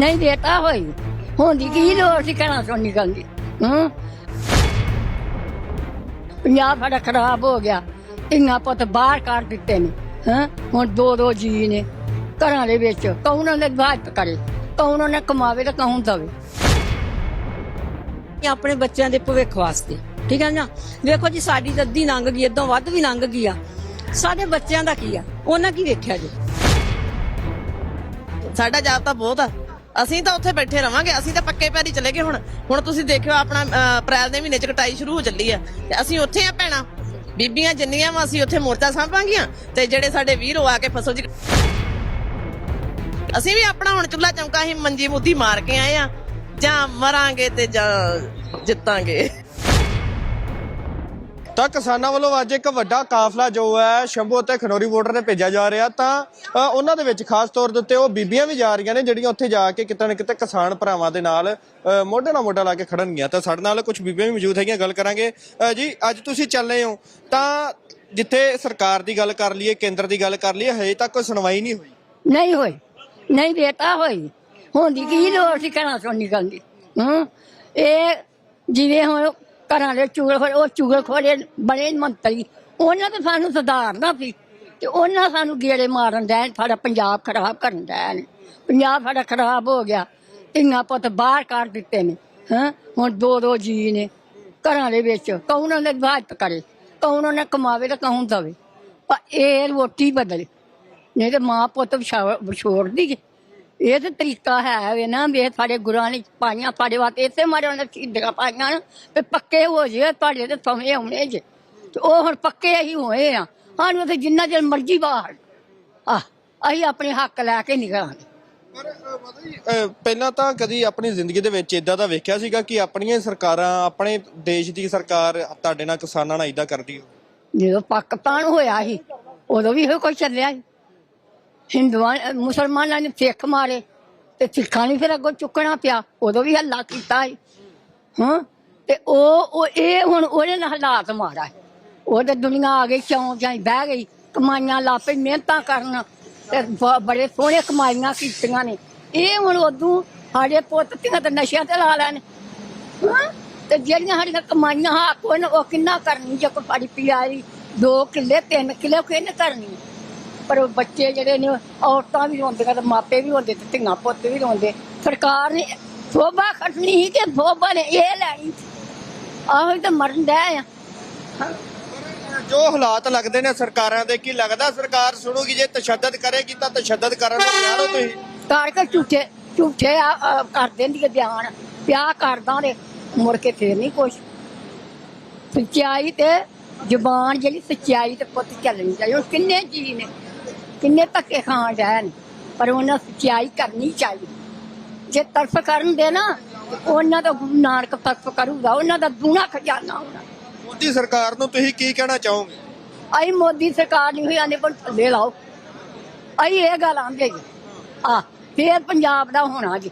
ਨਹੀਂ ਦੇਤਾ ਹੋਈ। ਹੁੰਦੀ ਕੀ ਲੋੜ ਸੀ ਘਰਾਂ ਚੋਂ ਨਿਕਲਦੀ ਹੂੰ? ਪੰਜਾਬ ਸਾਡਾ ਖਰਾਬ ਹੋ ਗਿਆ। ਇੰਨਾ ਪੁੱਤ ਬਾਹਰ ਕੱਢ ਦਿੱਤੇ ਨੇ। ਹਾਂ? ਹੁਣ ਦੋ ਦੋ ਜੀ ਨੇ ਘਰਾਂ ਦੇ ਵਿੱਚ। ਕੌਣ ਉਹਨੇ ਬਾਤ ਕਰੇ? ਕੌਣ ਉਹਨੇ ਕਮਾਵੇ ਤੇ ਕੌਣ ਦਵੇ? ਆਪਣੇ ਬੱਚਿਆਂ ਦੇ ਭਵਿੱਖ ਵਾਸਤੇ। ਠੀਕ ਹੈ ਨਾ? ਵੇਖੋ ਜੀ, ਸਾਡੀ ਤਾਂ ਅੱਧੀ ਲੰਘ ਗਈ ਇਦੋਂ ਵੱਧ ਵੀ ਲੰਘ ਗਈ ਆ। ਸਾਡੇ ਬੱਚਿਆਂ ਦਾ ਕੀ ਆ? ਉਹਨਾਂ ਕੀ ਵੇਖਿਆ ਜੀ? ਸਾਡਾ ਜਾਬ ਤਾਂ ਬਹੁਤ ਆ। ਅਸੀਂ ਤਾਂ ਉੱਥੇ ਬੈਠੇ ਰਵਾਂਗੇ ਅਸੀਂ ਤਾਂ ਪੱਕੇ ਪੈਰੀ ਚਲੇ ਗਏ ਹੁਣ। ਹੁਣ ਤੁਸੀਂ ਦੇਖਿਓ ਆਪਣਾ ਅਹ, ਅਪ੍ਰੈਲ ਦੇ ਮਹੀਨੇ ਚ ਕਟਾਈ ਸ਼ੁਰੂ ਹੋ ਚੱਲੀ ਆ। ਤੇ ਅਸੀਂ ਉੱਥੇ ਆ ਭੈਣਾ। ਬੀਬੀਆਂ ਜਿੰਨੀਆਂ ਵਾ ਅਸੀਂ ਉੱਥੇ ਮੋਰਚਾ ਸਾਂਭਾਂਗੀਆਂ ਤੇ ਜਿਹੜੇ ਸਾਡੇ ਵੀਰ ਉਹ ਆ ਕੇ ਫਸਲ ਚ ਅਸੀਂ ਵੀ ਆਪਣਾ ਹੁਣ ਚੁੱਲਾ ਚੌਂਕਾ ਹੀ ਮੰਜੀ ਮੁੱਦੀ ਮਾਰ ਕੇ ਆਏ ਆ। ਜਾਂ ਮਰਾਂਗੇ ਤੇ ਜਾਂ ਜਿੱਤਾਂਗੇ। ਤਾਂ ਕਿਸਾਨਾਂ ਵੱਲੋਂ ਅੱਜ ਇੱਕ ਵੱਡਾ ਕਾਫਲਾ ਜੋ ਹੈ, ਸ਼ੰਭੂ ਅਤੇ ਖਨੌਰੀ ਬਾਰਡਰ ਤੇ ਭੇਜਿਆ ਜਾ ਰਿਹਾ। ਤਾਂ ਉਹਨਾਂ ਦੇ ਵਿੱਚ ਖਾਸ ਤੌਰ ਦੇ ਉੱਤੇ ਉਹ ਬੀਬੀਆਂ ਵੀ ਜਾ ਰਹੀਆਂ ਨੇ, ਜਿਹੜੀਆਂ ਉੱਥੇ ਜਾ ਕੇ ਕਿਤੇ ਨਾ ਕਿਤੇ ਕਿਸਾਨ ਭਰਾਵਾਂ ਦੇ ਨਾਲ ਮੋਢੇ ਨਾਲ ਮੋਢਾ ਲਾ ਕੇ ਖੜਨਗੀਆਂ। ਤਾਂ ਸਾਡੇ ਨਾਲ ਕੁਝ ਬੀਬੀਆਂ ਵੀ ਮੌਜੂਦ ਹੈਗੀਆਂ, ਗੱਲ ਕਰਾਂਗੇ। ਜੀ, ਅੱਜ ਤੁਸੀਂ ਚੱਲੇ ਹੋ। ਤਾਂ, ਜਿੱਥੇ ਸਰਕਾਰ ਦੀ ਗੱਲ ਕਰ ਲਈਏ, ਕੇਂਦਰ ਦੀ ਗੱਲ ਕਰ ਲਈਏ, ਹਜੇ ਤੱਕ ਕੋਈ ਸੁਣਵਾਈ ਨਹੀਂ ਹੋਈ। ਨਹੀਂ ਹੋਈ। ਨਹੀਂ ਬੇਟਾ ਹੋਈ। ਹੁੰਦੀ ਕੀ ਲੋੜ ਸੀ ਘਰਾਂ ਚੋਂ ਨਿਕਲਦੀ ਹੂੰ? ਇਹ ਜਿਵੇਂ ਹੁਣ ਘਰਾਂ ਦੇ ਚੂਲ ਖੋਰੇ ਉਹ ਚੁਗਲ ਖੋਰੇ ਬਣੇ ਮੰਤਰੀ। ਉਹਨਾਂ ਤੇ ਸਾਨੂੰ ਸੁਧਾਰਨਾ ਸੀ। ਤੇ ਉਹਨਾਂ ਸਾਨੂੰ ਗੇੜੇ ਮਾਰਨ ਦੇ ਸਾਡਾ ਪੰਜਾਬ ਖਰਾਬ ਕਰਨ ਦੇ ਪੰਜਾਬ ਸਾਡਾ ਖਰਾਬ ਹੋ ਗਿਆ। ਇੰਨਾ ਪੁੱਤ ਬਾਹਰ ਕੱਢ ਦਿੱਤੇ ਨੇ, ਹਾਂ? ਹੁਣ ਦੋ ਦੋ ਜੀ ਨੇ ਘਰਾਂ ਦੇ ਵਿੱਚ। ਕੌਣ ਉਹਨੇ ਬਾਤ ਕਰੇ? ਕੌਣ ਉਹਨੇ ਕਮਾਵੇ ਤੇ ਕੌਣ ਦਵੇ? ਪਰ ਇਹ ਰੋਟੀ ਬਦਲੇ। ਨਹੀਂ ਤੇ ਮਾਂ ਪੁੱਤ ਵਿਛਾ- ਵਿਛੋੜਦੀ ਹੈ ਇਹ ਤੇ ਤਰੀਕਾ ਹੈ ਵੇ ਨਾ ਵੀ ਇਹ ਸਾਡੇ ਗੁਰਾਂ ਨੇ ਪਾਈਆਂ ਸਾਡੇ ਵਾਸਤੇ ਇਸੇ ਮਾਰੇ ਉਹਨਾਂ ਚੀਜ਼ਾਂ ਪਾਈਆਂ ਨਾ ਤੇ ਪੱਕੇ ਹੋ ਜੇ ਤੁਹਾਡੇ ਤੇ ਸਮੇਂ ਆਉਣੇ ਜੇ। ਤੇ ਉਹ ਹੁਣ ਪੱਕੇ ਅਸੀਂ ਹੋਏ ਆ। ਸਾਨੂੰ ਤੇ ਜਿੰਨਾ ਚਿਰ ਮਰਜ਼ੀ ਬਾਹਰ। ਆ ਅਸੀਂ ਆਪਣੇ ਹੱਕ ਲੈ ਕੇ ਨਿਕਲਾਂਗੇ ਪਰ ਅ, ਮਾਤਾ ਜੀ, ਅ, ਪਹਿਲਾਂ ਤਾਂ ਕਦੀ ਆਪਣੀ ਜ਼ਿੰਦਗੀ ਦੇ ਵਿੱਚ ਇਦਾਂ ਦਾ ਵੇਖਿਆ ਸੀਗਾ ਕਿ ਆਪਣੀਆਂ ਹੀ ਸਰਕਾਰਾਂ ਆਪਣੇ ਦੇਸ਼ ਦੀ ਸਰਕਾਰ ਤੁਹਾਡੇ ਨਾਲ ਕਿਸਾਨਾਂ ਨਾਲ ਇਦਾਂ ਕਰਦੀ ਹੋ ਜਦੋਂ ਪਾਕਿਸਤਾਨ ਹੋਇਆ ਸੀ ਉਦੋਂ ਵੀ ਇਹੋ ਕੁਝ ਚੱਲਿਆ ਸੀ। ਹਿੰਦੂਆਂ ਮੁਸਲਮਾਨਾਂ ਨੇ ਸਿੱਖ ਮਾਰੇ ਤੇ ਸਿੱਖਾਂ ਨੂੰ ਫਿਰ ਅੱਗੋਂ ਚੁੱਕਣਾ ਪਿਆ। ਉਦੋਂ ਵੀ ਹੱਲਾ ਕੀਤਾ ਸੀ। ਹਾਂ? ਤੇ ਉਹ ਉਹ, ਇਹ ਹੁਣ ਉਹਦੇ ਨਾਲ ਹਾਲਾਤ ਮਾਰਾ ਉਹ ਤੇ ਦੁਨੀਆ ਆ ਗਈ, ਚੌਂ ਜਾਈ ਬਹਿ ਗਈ, ਕਮਾਈਆਂ ਲਾਪੇ, ਮਿਹਨਤਾਂ ਕਰਨ। ਤੇ ਬੜੇ ਸੋਹਣੇ ਕਮਾਈਆਂ ਕੀਤੀਆਂ ਨੇ। ਇਹ ਹੁਣ ਉਦੋਂ ਸਾਡੇ ਪੁੱਤ ਧੀਆਂ ਤੇ ਨਸ਼ਿਆਂ ਤੇ ਲਾ ਲੈਣ। ਤੇ ਜਿਹੜੀਆਂ ਸਾਡੀਆਂ ਕਮਾਈਆਂ ਹਾਂ ਕੋਈ ਉਹ ਕਿੰਨਾ ਕਰਨੀ, ਜੇ ਕੋਈ ਸਾਡੀ ਪਿਆਰੀ ਦੋ ਕਿੱਲੇ, ਤਿੰਨ ਕਿੱਲੇ ਕਿੰਨੇ ਕਰਨੀ? ਪਰ ਬੱਚੇ ਜਿਹੜੇ ਨੇ ਔਰਤਾਂ ਵੀ ਰੋਂਦੀਆਂ ਤੇ ਮਾਪੇ ਵੀ ਰੋਂਦੇ ਤੇ ਧੀਆਂ ਪੁੱਤ ਵੀ ਰੋਂਦੇ। ਸਰਕਾਰ ਨੇ ਸੋਭਾ ਖਟਣੀ ਸੀ ਕਿ ਸੋਭਾ ਨੇ ਇਹ ਲੈਣੀ ਆਹੋ ਤਾਂ ਮਰਨ ਦੇ ਆ। ਜੋ ਹਾਲਾਤ ਲੱਗਦੇ ਨੇ ਸਰਕਾਰਾਂ ਦੇ ਕੀ ਲੱਗਦਾ ਸਰਕਾਰ ਸੁਣੂਗੀ ਜੇ ਤਸ਼ੱਦਦ ਕਰੇਗੀ ਤਾਂ ਤਸ਼ੱਦਦ ਕਰਨ ਨੂੰ ਤਿਆਰ ਹੋ ਤੁਸੀਂ? ਕਾਰ ਕੇ ਝੂਠੇ ਝੂਠੇ ਕਰ ਦਿੰਦੀ ਹੈ ਬਿਆਨ। ਪਿਆ ਕਰਦਾ ਨੇ ਮੁੜ ਕੇ ਫੇਰ ਨਹੀਂ ਕੁਛ। ਸੱਚਾਈ ਤੇ ਜ਼ੁਬਾਨ ਜਿਹੜੀ ਸੱਚਾਈ ਤੇ ਪੁੱਤ ਚੱਲਣੀ ਚਾਹੀਦੀ ਉਹ ਕਿੰਨੇ ਜੀ ਨੇ? ਕਿੰਨੇ ਧੱਕੇ ਖਾਣ ਜਾਣ ਪਰ ਉਹਨਾਂ ਸੱਚਾਈ ਕਰਨੀ ਚਾਹੀਦੀ। ਜੇ ਤਰਫ ਕਰਨ ਦੇ ਨਾ ਉਹਨਾਂ ਦਾ ਗੁਰੂ ਨਾਨਕ ਤਰਫ ਕਰੂਗਾ ਉਹਨਾਂ ਦਾ ਦੂਣਾ ਖਜ਼ਾਨਾ ਹੋਣਾ। ਮੋਦੀ ਸਰਕਾਰ ਨੂੰ ਤੁਸੀਂ ਕੀ ਕਹਿਣਾ ਚਾਹੋਗੇ? ਆਈ ਮੋਦੀ ਸਰਕਾਰ ਨਹੀਂ ਹੋਈ ਆਨੇ ਪਰ ਥੱਲੇ ਲਾਓ। ਆਈ ਇਹ ਗੱਲ ਆਂਦੇ ਜੀ। ਆ ਫੇਰ ਪੰਜਾਬ ਦਾ ਹੋਣਾ ਜੀ।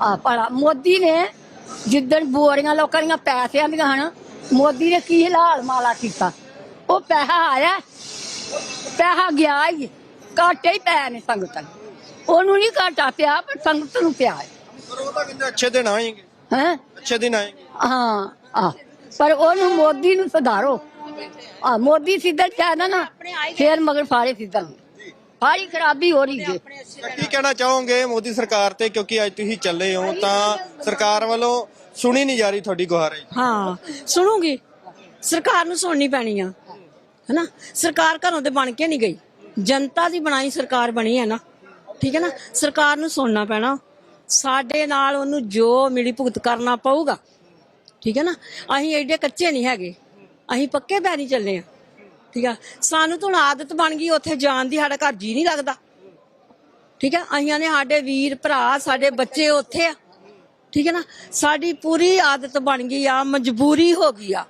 ਆ ਪਰ ਮੋਦੀ ਨੇ ਜਿੱਦਣ ਬੋਰੀਆਂ ਲੋਕਾਂ ਦੀਆਂ ਪੈਸਿਆਂ ਦੀਆਂ ਹਨ ਮੋਦੀ ਨੇ ਕੀ ਹਲਾਲ ਮਾਲਾ ਕੀਤਾ? ਉਹ ਪੈਸਾ ਆਇਆ ਪੈਸਾ ਗਿਆ ਹੀ ਘਾਟੇ ਹੀ ਪੈ ਨੇ ਸੰਗਤ ਨੂੰ। ਉਹਨੂੰ ਨਹੀਂ ਘਾਟਾ ਪਿਆ ਪਰ ਸੰਗਤ ਨੂੰ ਪਿਆ ਹੈ। ਪਰ ਉਹ ਤਾਂ ਕਹਿੰਦੇ ਅੱਛੇ ਦਿਨ ਆਏਗੇ। ਹੈਂ? ਅੱਛੇ ਦਿਨ ਆਏਗੇ। ਹਾਂ ਆ ਪਰ ਉਹਨੂੰ ਮੋਦੀ ਨੂੰ ਸੁਧਾਰੋ। ਆ ਮੋਦੀ ਸਿੱਧਾ ਚਾਹਦਾ ਨਾ ਫੇਰ ਮਗਰ ਫਾੜੇ ਸਿੱਧਾ। ਸਾਰੀ ਖਰਾਬੀ ਹੋ ਰਹੀ ਹੈ ਤਾਂ ਕੀ ਕਹਿਣਾ ਚਾਹੋਗੇ ਮੋਦੀ ਸਰਕਾਰ ਤੇ? ਕਿਉਂਕਿ ਅੱਜ ਤੁਸੀਂ ਚੱਲੇ ਹੋ ਤਾਂ ਸਰਕਾਰ ਵੱਲੋਂ ਸੁਣੀ ਨਹੀਂ ਜਾ ਰਹੀ ਤੁਹਾਡੀ ਗੁਹਾਰ ਹਾਂ ਸੁਣੂਗੀ। ਸਰਕਾਰ ਨੂੰ ਸੁਣਨੀ ਪੈਣੀ ਆ। ਹੈਨਾ? ਸਰਕਾਰ ਘਰੋਂ ਤੇ ਬਣ ਕੇ ਨਹੀਂ ਗਈ। ਜਨਤਾ ਦੀ ਬਣਾਈ ਸਰਕਾਰ ਬਣੀ ਹੈ ਨਾ। ਠੀਕ ਹੈ ਨਾ? ਸਰਕਾਰ ਨੂੰ ਸੁਣਨਾ ਪੈਣਾ। ਸਾਡੇ ਨਾਲ ਉਹਨੂੰ ਜੋ ਮਿਲੀ ਭੁਗਤ ਕਰਨਾ ਪਊਗਾ। ਠੀਕ ਹੈ ਨਾ? ਅਸੀਂ ਐਡੇ ਕੱਚੇ ਨਹੀਂ ਹੈਗੇ। ਅਸੀਂ ਪੱਕੇ ਪੈਰੀ ਚੱਲੇ ਆ ਠੀਕ ਆ? ਸਾਨੂੰ ਤਾਂ ਹੁਣ ਆਦਤ ਬਣ ਗਈ, ਉੱਥੇ ਜਾਣ ਦੀ ਸਾਡਾ ਘਰ ਜੀ ਨਹੀਂ ਲੱਗਦਾ। ਠੀਕ ਹੈ ਅਸੀਂ ਨੇ ਸਾਡੇ ਵੀਰ, ਭਰਾ, ਸਾਡੇ ਬੱਚੇ ਉੱਥੇ ਆ। ਠੀਕ ਹੈ ਨਾ? ਸਾਡੀ ਪੂਰੀ ਆਦਤ ਬਣ ਗਈ ਆ, ਮਜਬੂਰੀ ਹੋ ਗਈ ਆ।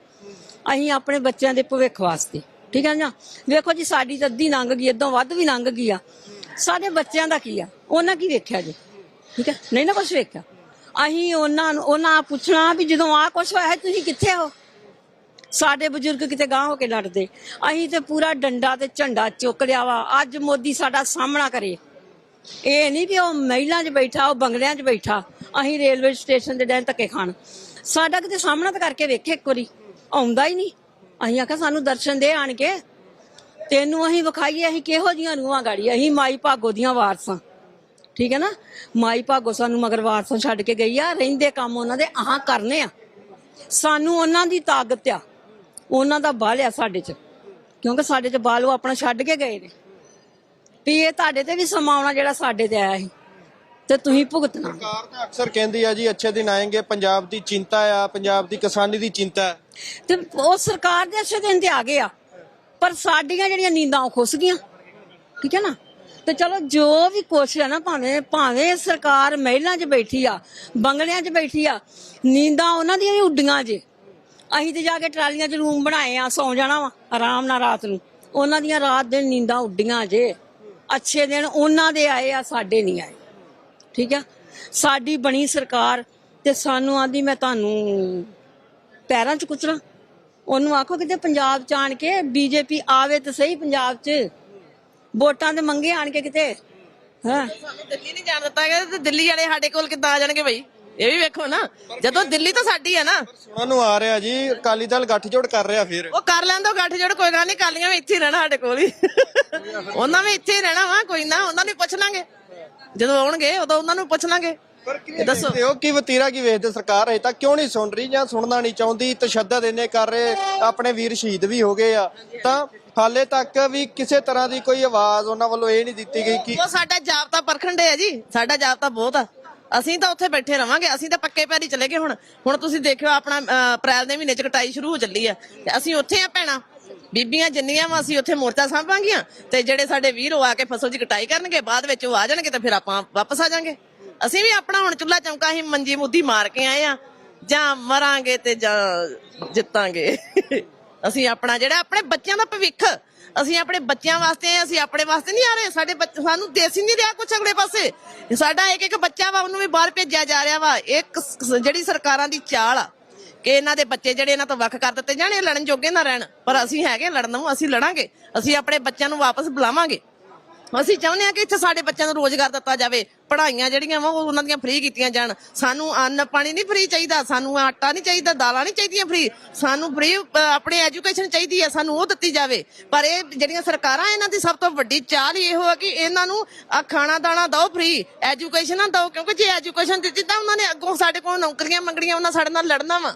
ਅਸੀਂ ਆਪਣੇ ਬੱਚਿਆਂ ਦੇ ਭਵਿੱਖ ਵਾਸਤੇ। ਠੀਕ ਹੈ ਨਾ? ਵੇਖੋ ਜੀ, ਸਾਡੀ ਤਾਂ ਅੱਧੀ ਲੰਘ ਗਈ ਇਦੋਂ ਵੱਧ ਵੀ ਲੰਘ ਗਈ ਆ। ਸਾਡੇ ਬੱਚਿਆਂ ਦਾ ਕੀ ਆ? ਉਹਨਾਂ ਕੀ ਵੇਖਿਆ ਜੀ? ਠੀਕ ਹੈ? ਨਹੀਂ ਨਾ ਕੁਝ ਵੇਖਿਆ। ਅਸੀਂ ਉਹਨਾਂ ਨੂੰ, ਉਹਨਾਂ ਪੁੱਛਣਾ ਵੀ ਜਦੋਂ ਆ ਕੁਝ ਹੋਇਆ ਤੁਸੀਂ ਕਿੱਥੇ ਹੋ? ਸਾਡੇ ਬਜ਼ੁਰਗ ਕਿਤੇ ਗਾਂਹ ਹੋ ਕੇ ਲੜਦੇ। ਅਸੀਂ ਤੇ ਪੂਰਾ ਡੰਡਾ ਤੇ ਝੰਡਾ ਚੁੱਕ ਲਿਆ ਵਾ। ਅੱਜ ਮੋਦੀ ਸਾਡਾ ਸਾਹਮਣਾ ਕਰੇ। ਇਹ ਨਹੀਂ ਵੀ ਉਹ ਮਹਿਲਾਂ 'ਚ ਬੈਠਾ, ਉਹ ਬੰਗਲਿਆਂ 'ਚ ਬੈਠਾ। ਅਸੀਂ ਰੇਲਵੇ ਸਟੇਸ਼ਨ ਦੇ ਡੈਨ ਧੱਕੇ ਖਾਣ। ਸਾਡਾ ਕਿਤੇ ਸਾਹਮਣਾ ਤਾਂ ਕਰਕੇ ਵੇਖੇ ਇੱਕ ਵਾਰੀ। ਆਉਂਦਾ ਹੀ ਨਹੀਂ। ਅਸੀਂ ਆਖਿਆ, ਸਾਨੂੰ ਦਰਸ਼ਨ ਦੇ ਆਣ ਕੇ ਤੈਨੂੰ ਅਸੀਂ ਵਿਖਾਈਏ, ਅਸੀਂ ਕਿਹੋ ਜੀਆਂ ਰੂਹਾਂ ਗਾੜੀ ਅਸੀਂ ਮਾਈ ਭਾਗੋ ਦੀਆਂ ਵਾਰਸਾਂ। ਠੀਕ ਹੈ ਨਾ? ਮਾਈ ਭਾਗੋ ਸਾਨੂੰ ਮਗਰ ਵਾਰਸਾਂ ਛੱਡ ਕੇ ਗਈ ਆ। ਰਹਿੰਦੇ ਕੰਮ ਉਹਨਾਂ ਦੇ ਆਹਾਂ ਕਰਨੇ ਆ। ਸਾਨੂੰ ਉਹਨਾਂ ਦੀ ਤਾਕਤ ਆ। ਉਹਨਾਂ ਦਾ ਬਲ ਆ ਸਾਡੇ 'ਚ। ਕਿਉਂਕਿ ਸਾਡੇ 'ਚ ਬਲ ਉਹ ਆਪਣਾ ਛੱਡ ਕੇ ਗਏ ਨੇ। ਵੀ ਇਹ ਤੁਹਾਡੇ ਤੇ ਵੀ ਸਮਾਂ ਆਉਣਾ ਜਿਹੜਾ ਸਾਡੇ ਤੇ ਆਇਆ ਸੀ। ਤੇ ਤੁਸੀਂ ਭੁਗਤਣਾ। ਸਰਕਾਰ ਤਾਂ ਅਕਸਰ ਕਹਿੰਦੀ ਆ ਜੀ ਅੱਛੇ ਦਿਨ ਆਏਗੇ ਪੰਜਾਬ ਦੀ ਚਿੰਤਾ ਆ ਪੰਜਾਬ ਦੀ ਕਿਸਾਨੀ ਦੀ ਚਿੰਤਾ ਹੈ ਤੇ ਉਹ ਸਰਕਾਰ ਦੇ ਅੱਛੇ ਦਿਨ ਤੇ ਆ ਗਏ ਆ ਪਰ ਸਾਡੀਆਂ ਜਿਹੜੀਆਂ ਨੀਂਦਾਂ ਉਹ ਖੁੱਸ ਗਈਆਂ। ਠੀਕ ਹੈ ਨਾ? ਤੇ ਚਲੋ ਜੋ ਵੀ ਕੁਛ ਹੈ ਨਾ ਭਾਵੇਂ ਭਾਵੇਂ ਸਰਕਾਰ ਮਹਿਲਾਂ 'ਚ ਬੈਠੀ ਆ ਬੰਗਲਿਆਂ 'ਚ ਬੈਠੀ ਆ ਨੀਂਦਾਂ ਉਹਨਾਂ ਦੀਆਂ ਵੀ ਉੱਡੀਆਂ ਜੇ। ਅਸੀਂ ਤੇ ਜਾ ਕੇ ਟਰਾਲੀਆਂ 'ਚ ਰੂਮ ਬਣਾਏ ਆ ਸੌ ਜਾਣਾ ਵਾ ਆਰਾਮ ਨਾਲ ਰਾਤ ਨੂੰ। ਉਹਨਾਂ ਦੀਆਂ ਰਾਤ ਦੇ ਨੀਂਦਾਂ ਉੱਡੀਆਂ ਜੇ। ਅੱਛੇ ਦਿਨ ਉਹਨਾਂ ਦੇ ਆਏ ਆ ਸਾਡੇ ਨਹੀਂ ਆਏ। ਠੀਕ ਆ? ਸਾਡੀ ਬਣੀ ਸਰਕਾਰ ਤੇ ਸਾਨੂੰ ਆਂਦੀ ਮੈਂ ਤੁਹਾਨੂੰ ਪੈਰਾਂ 'ਚ ਕੁਚਲਾਂ। ਉਹਨੂੰ ਆਖੋ ਕਿਤੇ ਪੰਜਾਬ 'ਚ ਆਣ ਕੇ ਬੀਜੇਪੀ ਆਵੇ ਤੇ ਸਹੀ ਪੰਜਾਬ 'ਚ। ਵੋਟਾਂ ਦੇ ਮੰਗੇ ਆਣ ਕੇ ਕਿਤੇ। ਹਾਂ? ਸਾਨੂੰ ਦਿੱਲੀ ਨਹੀਂ ਜਾਣ ਦਿੱਤਾ ਗਿਆ ਤੇ ਦਿੱਲੀ ਵਾਲੇ ਸਾਡੇ ਕੋਲ ਕਿੱਦਾਂ ਆ ਜਾਣਗੇ ਬਈ? ਇਹ ਵੀ ਵੇਖੋ ਨਾ ਜਦੋਂ ਦਿੱਲੀ ਤਾਂ ਸਾਡੀ ਆ ਨਾ। ਸੁਣਨ ਨੂੰ ਆ ਰਿਹਾ ਜੀ ਅਕਾਲੀ ਦਲ ਗੱਠਜੋੜ ਕਰ ਰਿਹਾ ਫਿਰ। ਉਹ ਕਰ ਲੈਂਦੋ ਗੱਠ ਜੋੜ ਕੋਈ ਗੱਲ ਨਹੀਂ ਕਾਲੀਆਂ ਵੀ ਇੱਥੇ ਰਹਿਣਾ ਸਾਡੇ ਕੋਲ ਹੀ। ਉਹਨਾਂ ਵੀ ਇੱਥੇ ਰਹਿਣਾ ਵਾ ਕੋਈ ਨਾ ਉਹਨਾਂ ਨੂੰ ਪੁੱਛ ਲਾਂਗੇ। ਜਦੋਂ ਆਉਣਗੇ ਉਦੋਂ ਉਹਨਾਂ ਨੂੰ ਪੁੱਛ ਲਾਂਗੇ। ਪਰ ਕਿਵੇਂ ਦੱਸੋ। ਉਹ ਕੀ ਵਤੀਰਾ ਕੀ ਵੇਖਦੇ ਸਰਕਾਰ ਅਜੇ ਤੱਕ ਕਿਉਂ ਨਹੀਂ ਸੁਣ ਰਹੀ ਜਾਂ ਸੁਣਨਾ ਨਹੀਂ ਚਾਹੁੰਦੀ? ਤਸ਼ੱਦਦ ਇੰਨੇ ਕਰ ਰਹੇ ਆਪਣੇ ਵੀਰ ਸ਼ਹੀਦ ਵੀ ਹੋ ਗਏ ਆ। ਤਾਂ ਹਾਲੇ ਤੱਕ ਵੀ ਕਿਸੇ ਤਰ੍ਹਾਂ ਦੀ ਕੋਈ ਆਵਾਜ਼ ਉਹਨਾਂ ਵੱਲੋਂ ਇਹ ਨਹੀਂ ਦਿੱਤੀ ਗਈ ਕਿ ਉਹ ਸਾਡਾ ਜਾਬਤਾ ਪਰਖਣ ਦੇ ਆ ਜੀ। ਸਾਡਾ ਜਾਬਤਾ ਬਹੁਤ ਆ। ਅਸੀਂ ਤਾਂ ਉੱਥੇ ਬੈਠੇ ਰਵਾਂਗੇ। ਅਸੀਂ ਤਾਂ ਪੱਕੇ ਪੈਰੀ ਚਲੇ ਗਏ ਹੁਣ। ਹੁਣ ਤੁਸੀਂ ਦੇਖਿਓ ਆਪਣਾ ਅਹ, ਅਪ੍ਰੈਲ ਦੇ ਮਹੀਨੇ ਚ ਕਟਾਈ ਸ਼ੁਰੂ ਹੋ ਚੱਲੀ ਆ। ਤੇ ਅਸੀਂ ਉੱਥੇ ਆ ਭੈਣਾ। ਬੀਬੀਆਂ ਜਿੰਨੀਆਂ ਵਾ ਅਸੀਂ ਉੱਥੇ ਮੋਰਚਾ ਸਾਂਭਾਂਗੀਆਂ ਤੇ ਜਿਹੜੇ ਸਾਡੇ ਵੀਰ ਉਹ ਆ ਕੇ ਫਸਲ ਦੀ ਕਟਾਈ ਕਰਨਗੇ ਬਾਅਦ ਵਿੱਚ ਉਹ ਆ ਜਾਣਗੇ ਤੇ ਫਿਰ ਆਪਾਂ ਵਾਪਸ ਆ ਜਾਾਂਗੇ। ਅਸੀਂ ਵੀ ਆਪਣਾ ਹੁਣ ਚੁੱਲਾ ਚੌਂਕਾ ਅਸੀਂ ਮੰਜੀ ਮੁੱਦੀ ਮਾਰ ਕੇ ਆਏ ਆ। ਜਾਂ ਮਰਾਂਗੇ ਤੇ ਜਾਂ ਜਿੱਤਾਂਗੇ। ਅਸੀਂ ਆਪਣਾ ਜਿਹੜਾ ਆਪਣੇ ਬੱਚਿਆਂ ਦਾ ਭਵਿੱਖ ਅਸੀਂ ਆਪਣੇ ਬੱਚਿਆਂ ਵਾਸਤੇ ਆਏ, ਅਸੀਂ ਆਪਣੇ ਵਾਸਤੇ ਨਹੀਂ ਆ ਰਹੇ। ਸਾਡੇ ਬੱਚ- ਸਾਨੂੰ ਦੇਸੀ ਹੀ ਨਹੀਂ ਰਿਹਾ ਕੁਛ ਅਗਲੇ ਪਾਸੇ। ਸਾਡਾ ਇੱਕ ਇੱਕ ਬੱਚਾ ਵਾ ਉਹਨੂੰ ਵੀ ਬਾਹਰ ਭੇਜਿਆ ਜਾ ਰਿਹਾ ਵਾ। ਇੱਕ ਜਿਹੜੀ ਸਰਕਾਰਾਂ ਦੀ ਚਾਲ ਆ ਕਿ ਇਹਨਾਂ ਦੇ ਬੱਚੇ ਜਿਹੜੇ ਇਹਨਾਂ ਤੋਂ ਵੱਖ ਕਰ ਦਿੱਤੇ ਜਾਣ, ਇਹ ਲੜਨ ਜੋਗੇ ਨਾ ਰਹਿਣ। ਪਰ ਅਸੀਂ ਹੈਗੇ ਲੜਨ ਨੂੰ ਅਸੀਂ ਲੜਾਂਗੇ। ਅਸੀਂ ਆਪਣੇ ਬੱਚਿਆਂ ਨੂੰ ਵਾਪਸ ਬੁਲਾਵਾਂਗੇ। ਅਸੀਂ ਚਾਹੁੰਦੇ ਹਾਂ ਕਿ ਇੱਥੇ ਸਾਡੇ ਬੱਚਿਆਂ ਨੂੰ ਰੋਜ਼ਗਾਰ ਦਿੱਤਾ ਜਾਵੇ। ਪੜ੍ਹਾਈਆਂ ਜਿਹੜੀਆਂ ਵਾ, ਉਹ ਉਹਨਾਂ ਦੀਆਂ ਫ੍ਰੀ ਕੀਤੀਆਂ ਜਾਣ। ਸਾਨੂੰ ਅੰਨ ਪਾਣੀ ਨਹੀਂ ਫ੍ਰੀ ਚਾਹੀਦਾ, ਸਾਨੂੰ ਆਟਾ ਨਹੀਂ ਚਾਹੀਦਾ, ਦਾਲਾਂ ਨਹੀਂ ਚਾਹੀਦੀਆਂ ਫ੍ਰੀ ਸਾਨੂੰ ਫ੍ਰੀ ਆਪਣੇ ਐਜੂਕੇਸ਼ਨ ਚਾਹੀਦੀ ਹੈ, ਸਾਨੂੰ ਉਹ ਦਿੱਤੀ ਜਾਵੇ। ਪਰ ਇਹ ਜਿਹੜੀਆਂ ਸਰਕਾਰਾਂ ਇਹਨਾਂ ਦੀ ਸਭ ਤੋਂ ਵੱਡੀ ਚਾਲ ਹੀ ਇਹੋ ਹੈ ਕਿ ਇਹਨਾਂ ਨੂੰ ਆ ਖਾਣਾ ਦਾਣਾ ਦਿਓ ਫ੍ਰੀ ਐਜੂਕੇਸ਼ਨ ਨਾ ਦਿਓ। ਕਿਉਂਕਿ ਜੇ ਐਜੂਕੇਸ਼ਨ ਦਿੱਤੀ ਤਾਂ ਉਹਨਾਂ ਨੇ ਅੱਗੋਂ ਸਾਡੇ ਕੋਲ ਨੌਕਰੀਆਂ ਮੰਗਣੀਆਂ, ਉਹਨਾਂ ਸਾਡੇ ਨਾਲ ਲੜਨਾ ਵਾ।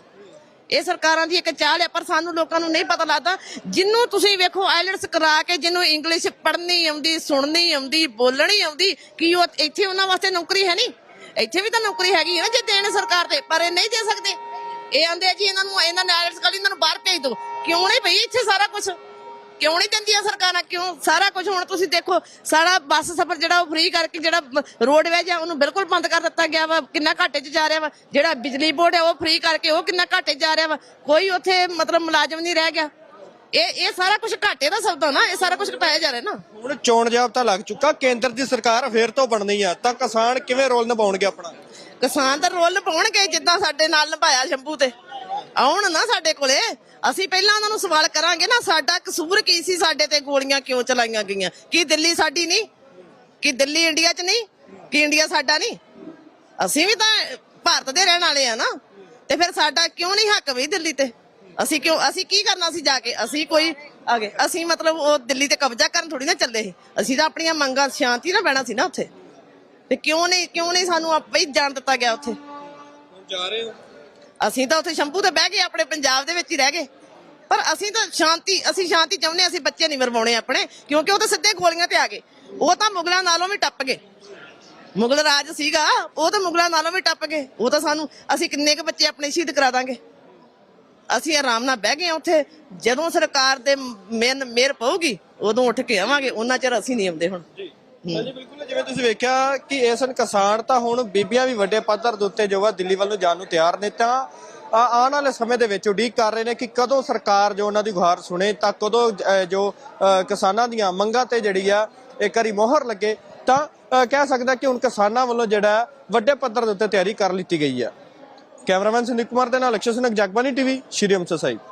ਇਹ ਸਰਕਾਰਾਂ ਦੀ ਇੱਕ ਚਾਲ ਹੈ, ਪਰ ਸਾਨੂੰ ਲੋਕਾਂ ਨੂੰ ਨਹੀਂ ਪਤਾ ਲੱਗਦਾ। ਜਿੰਨੂੰ ਤੁਸੀਂ ਵੇਖੋ ਆਇਲਟਸ ਕਰਾ ਕੇ ਜਿਹਨੂੰ ਇੰਗਲਿਸ਼ ਪੜ੍ਹਨੀ ਆਉਂਦੀ, ਸੁਣਨੀ ਆਉਂਦੀ, ਬੋਲਣੀ ਆਉਂਦੀ, ਕੀ ਉਹ ਇੱਥੇ ਉਹਨਾਂ ਵਾਸਤੇ ਨੌਕਰੀ ਹੈ ਨਹੀਂ? ਇੱਥੇ ਵੀ ਤਾਂ ਨੌਕਰੀ ਹੈਗੀ ਹੈ ਨਾ, ਜੇ ਦੇਣ ਸਰਕਾਰ ਤੇ, ਪਰ ਇਹ ਨਹੀਂ ਦੇ ਸਕਦੇ। ਇਹ ਆਂਦੇ ਆ ਜੀ, ਇਹਨਾਂ ਨੂੰ, ਇਹਨਾਂ ਨੇ ਆਇਲਟਸ ਕਰ ਇਹਨਾਂ ਨੂੰ ਬਾਹਰ ਭੇਜ ਦਿਓ। ਕਿਉਂ ਨਹੀਂ ਭਈ ਇੱਥੇ ਸਾਰਾ ਕੁਝ ਕਿਉਂ ਨਹੀਂ ਦਿੰਦੀਆਂ ਸਰਕਾਰਾਂ? ਕਿਉਂ? ਸਾਰਾ ਕੁਝ ਹੁਣ ਤੁਸੀਂ ਦੇਖੋ ਸਾਰਾ ਬੱਸ ਸਫ਼ਰ ਜਿਹੜਾ ਉਹ ਫ੍ਰੀ ਕਰਕੇ ਜਿਹੜਾ ਰੋਡਵੇਜ ਆ ਉਹਨੂੰ ਬਿਲਕੁਲ ਬੰਦ ਕਰ ਦਿੱਤਾ ਗਿਆ ਵਾ ਕਿੰਨਾ ਘਾਟੇ 'ਚ ਜਾ ਰਿਹਾ ਵਾ ਜਿਹੜਾ ਬਿਜਲੀ ਬੋਰਡ ਹੈ ਉਹ ਫ੍ਰੀ ਕਰਕੇ ਉਹ ਕਿੰਨਾ ਘਾਟੇ 'ਚ ਜਾ ਰਿਹਾ ਵਾ ਕੋਈ ਉੱਥੇ ਮਤਲਬ ਮੁਲਾਜ਼ਮ ਨਹੀਂ ਰਹਿ ਗਿਆ। ਇਹ ਇਹ ਸਾਰਾ ਕੁਝ ਘਾਟੇ ਦਾ ਸਬਦਾ ਨਾ ਇਹ ਸਾਰਾ ਕੁਝ ਘਟਾਇਆ ਜਾ ਰਿਹਾ ਨਾ। ਹੁਣ ਚੋਣ ਜਾਬਤਾ ਲੱਗ ਚੁੱਕਾ ਕੇਂਦਰ ਦੀ ਸਰਕਾਰ ਫੇਰ ਤੋਂ ਬਣਨੀ ਆ ਤਾਂ ਕਿਸਾਨ ਕਿਵੇਂ ਰੋਲ ਨਿਭਾਉਣਗੇ ਆਪਣਾ? ਕਿਸਾਨ ਦਾ ਰੋਲ ਨਿਭਾਉਣਗੇ ਜਿੱਦਾਂ ਸਾਡੇ ਨਾਲ ਨਿਭਾਇਆ ਸ਼ੰਭੂ ਤੇ। ਆਉਣ ਨਾ ਸਾਡੇ ਕੋਲੇ। ਅਸੀਂ ਪਹਿਲਾਂ ਉਹਨਾਂ ਨੂੰ ਸਵਾਲ ਕਰਾਂਗੇ ਨਾ, ਸਾਡਾ ਕਸੂਰ ਕੀ ਸੀ ਸਾਡੇ ਤੇ ਗੋਲੀਆਂ ਕਿਉਂ ਚਲਾਈਆਂ ਗਈਆਂ? ਕੀ ਦਿੱਲੀ ਸਾਡੀ ਨਹੀਂ? ਕੀ ਦਿੱਲੀ ਇੰਡੀਆ 'ਚ ਨਹੀਂ? ਕੀ ਇੰਡੀਆ ਸਾਡਾ ਨਹੀਂ? ਅਸੀਂ ਵੀ ਤਾਂ ਭਾਰਤ ਦੇ ਰਹਿਣ ਵਾਲੇ ਆ ਨਾ। ਤੇ ਫਿਰ ਸਾਡਾ ਕਿਉਂ ਨਹੀਂ ਹੱਕ ਵੀ ਦਿੱਲੀ ਤੇ? ਅਸੀਂ ਕਿਉਂ, ਅਸੀਂ ਕੀ ਕਰਨਾ ਸੀ ਜਾ ਕੇ? ਅਸੀਂ ਕੋਈ ਆ ਅਸੀਂ ਮਤਲਬ ਉਹ ਦਿੱਲੀ ਤੇ ਕਬਜ਼ਾ ਕਰਨ ਥੋੜੀ ਨਾ ਚੱਲੇ ਸੀ। ਅਸੀਂ ਤਾਂ ਆਪਣੀਆਂ ਮੰਗਾਂ ਸ਼ਾਂਤੀ ਨਾਲ ਬਹਿਣਾ ਸੀ ਨਾ ਉੱਥੇ। ਤੇ ਕਿਉਂ ਨਹੀਂ ਕਿਉਂ ਨਹੀਂ ਸਾਨੂੰ ਆਪੇ ਹੀ ਜਾਣ ਦਿੱਤਾ ਗਿਆ ਉੱਥੇ? ਜਾ ਰਹੇ ਹੋ? ਅਸੀਂ ਤਾਂ ਉੱਥੇ ਸ਼ੰਭੂ ਤੇ ਬਹਿ ਗਏ, ਆਪਣੇ ਪੰਜਾਬ ਦੇ ਵਿੱਚ ਹੀ ਰਹਿ ਗਏ। ਪਰ ਅਸੀਂ ਤਾਂ ਸ਼ਾਂਤੀ, ਅਸੀਂ ਸ਼ਾਂਤੀ ਚਾਹੁੰਦੇ ਅਸੀਂ ਬੱਚੇ ਨਹੀਂ ਮਰਵਾਉਣੇ ਆਪਣੇ, ਕਿਉਂਕਿ ਉਹ ਤਾਂ ਸਿੱਧੇ ਗੋਲੀਆਂ ਤੇ ਆ ਗਏ। ਉਹ ਤਾਂ ਮੁਗਲਾਂ ਨਾਲੋਂ ਵੀ ਟੱਪ ਗਏ। ਮੁਗਲ ਰਾਜ ਸੀਗਾ, ਉਹ ਤਾਂ ਮੁਗਲਾਂ ਨਾਲੋਂ ਵੀ ਟੱਪ ਗਏ। ਉਹ ਤਾਂ ਸਾਨੂੰ, ਅਸੀਂ ਕਿੰਨੇ ਕੁ ਬੱਚੇ ਆਪਣੇ ਸ਼ਹੀਦ ਕਰਾ ਦਾਂਗੇ। ਅਸੀਂ ਆਰਾਮ ਨਾਲ ਬਹਿ ਗਏ ਹਾਂ ਉੱਥੇ। ਜਦੋਂ ਸਰਕਾਰ ਦੇ ਮੇਨ ਮੇਰ ਪਊਗੀ, ਉਦੋਂ ਉੱਠ ਕੇ ਆਵਾਂਗੇ ਉਹਨਾਂ ਚਿਰ ਅਸੀਂ ਨਹੀਂ ਆਉਂਦੇ ਹੁਣ। ਹਾਂਜੀ ਬਿਲਕੁਲ। ਜਿਵੇਂ ਤੁਸੀਂ ਵੇਖਿਆ ਕਿ ਇਸ ਨੂੰ ਕਿਸਾਨ ਤਾਂ ਹੁਣ ਬੀਬੀਆਂ ਵੀ ਵੱਡੇ ਪੱਧਰ ਦੇ ਉੱਤੇ ਜੋ ਵਾ ਦਿੱਲੀ ਵੱਲ ਨੂੰ ਜਾਣ ਨੂੰ ਤਿਆਰ ਨੇ ਤਾਂ ਆਉਣ ਵਾਲੇ ਸਮੇਂ ਦੇ ਵਿੱਚ ਉਡੀਕ ਕਰ ਰਹੇ ਨੇ ਕਿ ਕਦੋਂ ਸਰਕਾਰ ਜੋ ਉਹਨਾਂ ਦੀ ਗੁਹਾਰ ਸੁਣੇ ਤਾਂ ਕਦੋਂ ਜੋ ਕਿਸਾਨਾਂ ਦੀਆਂ ਮੰਗਾਂ ਤੇ ਜਿਹੜੀ ਆ ਇੱਕ ਵਾਰੀ ਮੋਹਰ ਲੱਗੇ ਤਾਂ ਅ, ਕਹਿ ਸਕਦਾ ਕਿ ਹੁਣ ਕਿਸਾਨਾਂ ਵੱਲੋਂ ਜਿਹੜਾ ਵੱਡੇ ਪੱਧਰ ਦੇ ਉੱਤੇ ਤਿਆਰੀ ਕਰ ਲਿੱਤੀ ਗਈ ਆ। ਕੈਮਰਾਮੈਨ ਸੰਦੀਪ ਕੁਮਾਰ ਦੇ ਨਾਲ ਅਕਸ਼ਰ ਸਿੰਘ ਜਗਬਾਨੀ ਟੀਵੀ ਸ਼੍ਰੀ ਅੰਮ੍ਰਿਤਸਰ ਸਾਹਿਬ